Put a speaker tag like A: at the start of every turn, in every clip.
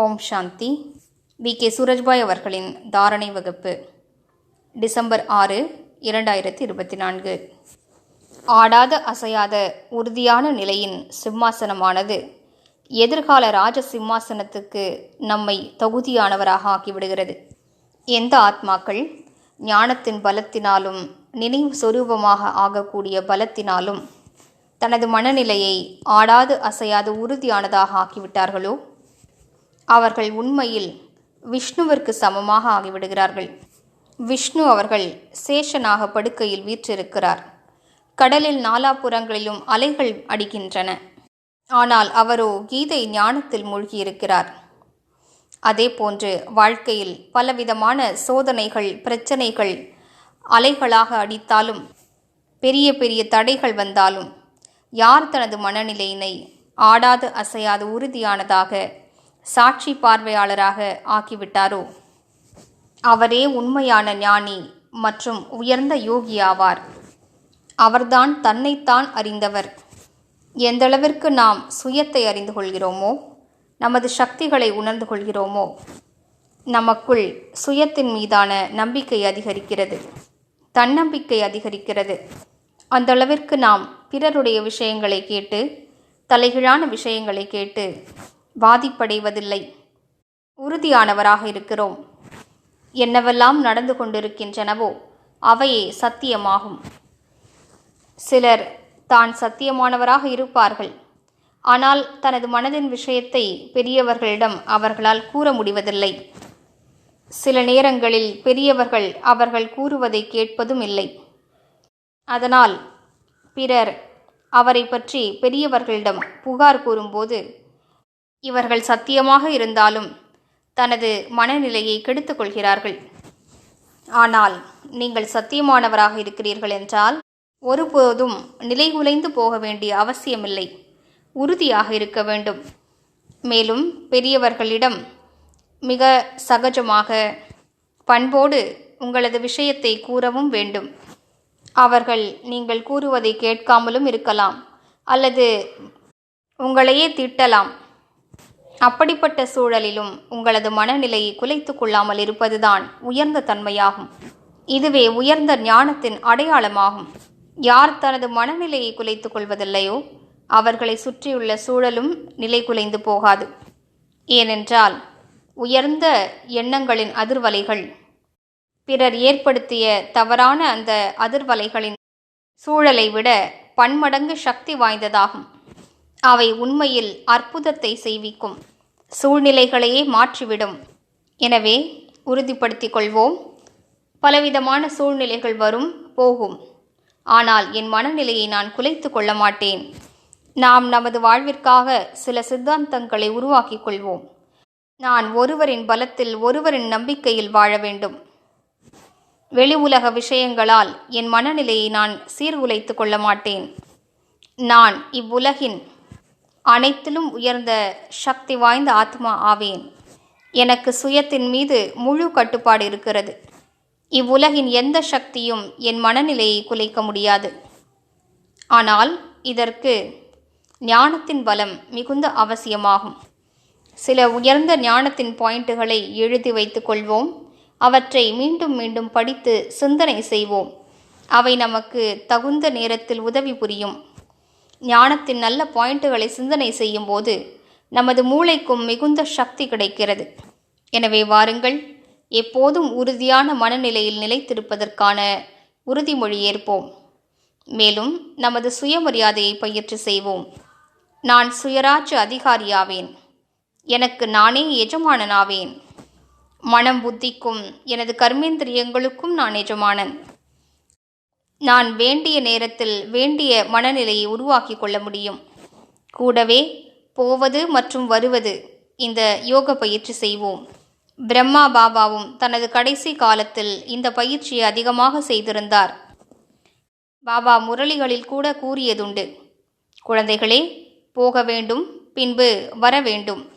A: Om Shanti. We. K. Surajbhai அவர்களின் தாரணை வகுப்பு டிசம்பர் ஆறு இரண்டாயிரத்தி இருபத்தி நான்கு ஆடாத அசையாத உறுதியான நிலையின் சிம்மாசனமானது எதிர்கால ராஜ சிம்மாசனத்துக்கு நம்மை தகுதியானவராக ஆக்கிவிடுகிறது. எந்த ஆத்மாக்கள் ஞானத்தின் பலத்தினாலும் நினைவு சொரூபமாக ஆகக்கூடிய பலத்தினாலும் தனது மனநிலையை ஆடாது அசையாது உறுதியானதாக ஆக்கிவிட்டார்களோ அவர்கள் உண்மையில் விஷ்ணுவிற்கு சமமாக ஆகிவிடுகிறார்கள். விஷ்ணு அவர்கள் சேஷனாக படுக்கையில் வீற்றிருக்கிறார். கடலில் நாலாபுறங்களிலும் அலைகள் அடிக்கின்றன. ஆனால் அவரோ கீதை ஞானத்தில் மூழ்கியிருக்கிறார். அதே போன்று வாழ்க்கையில் பலவிதமான சோதனைகள் பிரச்சனைகள் அலைகளாக அடித்தாலும் பெரிய பெரிய தடைகள் வந்தாலும் யார் தனது மனநிலையினை ஆடாது அசையாது உறுதியானதாக சாட்சி பார்வையாளராக ஆக்கிவிட்டாரோ? அவரே உண்மையான ஞானி மற்றும் உயர்ந்த யோகி ஆவார். அவர்தான் தன்னைத்தான் அறிந்தவர். எந்தளவிற்கு நாம் சுயத்தை அறிந்து கொள்கிறோமோ நமது சக்திகளை உணர்ந்து கொள்கிறோமோ நமக்குள் சுயத்தின் மீதான நம்பிக்கை அதிகரிக்கிறது. தன்னம்பிக்கை அதிகரிக்கிறது. அந்த அளவிற்கு நாம் பிறருடைய விஷயங்களை கேட்டு தலைகீழான விஷயங்களை கேட்டு பாதிப்படைவதில்லை உறுதியானவராக இருக்கிறோம். என்னவெல்லாம் நடந்து கொண்டிருக்கின்றனவோ அவையே சத்தியமாகும். சிலர் தான் சத்தியமானவராக இருப்பார்கள். ஆனால் தனது மனதின் விஷயத்தை பெரியவர்களிடம் அவர்களால் கூற முடிவதில்லை. சில நேரங்களில் பெரியவர்கள் அவர்கள் கூறுவதை கேட்பதும் இல்லை. அதனால் பிறர் அவரை பற்றி பெரியவர்களிடம் புகார் கூறும்போது இவர்கள் சத்தியமாக இருந்தாலும் தனது மனநிலையை கெடுத்துக்கொள்கிறார்கள் ஆனால் நீங்கள் சத்தியமானவராக இருக்கிறீர்கள் என்றால் ஒருபோதும் நிலைகுலைந்து போக வேண்டிய அவசியமில்லை. உறுதியாக இருக்க வேண்டும். மேலும் பெரியவர்களிடம் மிக சகஜமாக பண்போடு உங்களது விஷயத்தை கூறவும் வேண்டும். அவர்கள் நீங்கள் கூறுவதை கேட்காமலும் இருக்கலாம் அல்லது உங்களையே திட்டலாம். அப்படிப்பட்ட சூழலிலும் உங்களது மனநிலையை குலைத்து கொள்ளாமல் இருப்பதுதான் உயர்ந்த தன்மையாகும். இதுவே உயர்ந்த ஞானத்தின் அடையாளமாகும். யார் தனது மனநிலையை குலைத்துக் கொள்வதில்லையோ அவர்களை சுற்றியுள்ள சூழலும் நிலை குலைந்து போகாது. ஏனென்றால் உயர்ந்த எண்ணங்களின் அதிர்வலைகள் பிறர் ஏற்படுத்திய தவறான அந்த அதிர்வலைகளின் சூழலை விட பன்மடங்கு சக்தி வாய்ந்ததாகும். அவை உண்மையில் அற்புதத்தை செய்விக்கும். சூழ்நிலைகளையே மாற்றிவிடும். எனவே உறுதிப்படுத்திக் கொள்வோம். பலவிதமான சூழ்நிலைகள் வரும் போகும். ஆனால் என் மனநிலையை நான் குலைத்து கொள்ள மாட்டேன். நாம் நமது வாழ்விற்காக சில சித்தாந்தங்களை உருவாக்கிக் கொள்வோம். நான் ஒருவரின் பலத்தில் ஒருவரின் நம்பிக்கையில் வாழ வேண்டும். வெளி உலக விஷயங்களால் என் மனநிலையை நான் சீர்குலைத்து கொள்ள மாட்டேன். நான் இவ்வுலகின் அனைத்திலும் உயர்ந்த சக்தி வாய்ந்த ஆத்மா ஆவேன். எனக்கு சுயத்தின் மீது முழு கட்டுப்பாடு இருக்கிறது. இவ்வுலகின் எந்த சக்தியும் என் மனநிலையை குலைக்க முடியாது. ஆனால் இதற்கு ஞானத்தின் பலம் மிகுந்த அவசியமாகும். சில உயர்ந்த ஞானத்தின் பாயிண்ட்டுகளை எழுதி வைத்துக் கொள்வோம். அவற்றை மீண்டும் மீண்டும் படித்து சிந்தனை செய்வோம். அவை நமக்கு தகுந்த நேரத்தில் உதவி புரியும். ஞானத்தின் நல்ல பாயிண்ட்டுகளை சிந்தனை செய்யும் போது நமது மூளைக்கும் மிகுந்த சக்தி கிடைக்கிறது. எனவே வாருங்கள் எப்போதும் உறுதியான மனநிலையில் நிலைத்திருப்பதற்கான உறுதிமொழி ஏற்போம். மேலும் நமது சுயமரியாதையை பயிற்சி செய்வோம். நான் சுயராஜ்ய அதிகாரியாவேன். எனக்கு நானே எஜமானனாவேன். மனம் புத்திக்கும் எனது கர்மேந்திரியங்களுக்கும் நான் எஜமானன். நான் வேண்டிய நேரத்தில் வேண்டிய மனநிலையை உருவாக்கி கொள்ள முடியும். கூடவே போவது மற்றும் வருவது இந்த யோக பயிற்சி செய்வோம். பிரம்மா பாபாவும் தனது கடைசி காலத்தில் இந்த பயிற்சியை அதிகமாக செய்திருந்தார். பாபா முரளிகளில் கூட கூறியதுண்டு. குழந்தைகளே போக வேண்டும் பின்பு வர வேண்டும்.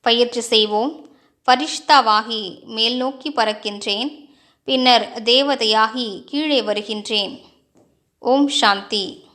A: பயிற்சி செய்வோம். பரிஷ்தாவாகி மேல் நோக்கி பறக்கின்றேன். பின்னர் தேவதையாகி கீழே வருகின்றேன். ஓம் சாந்தி.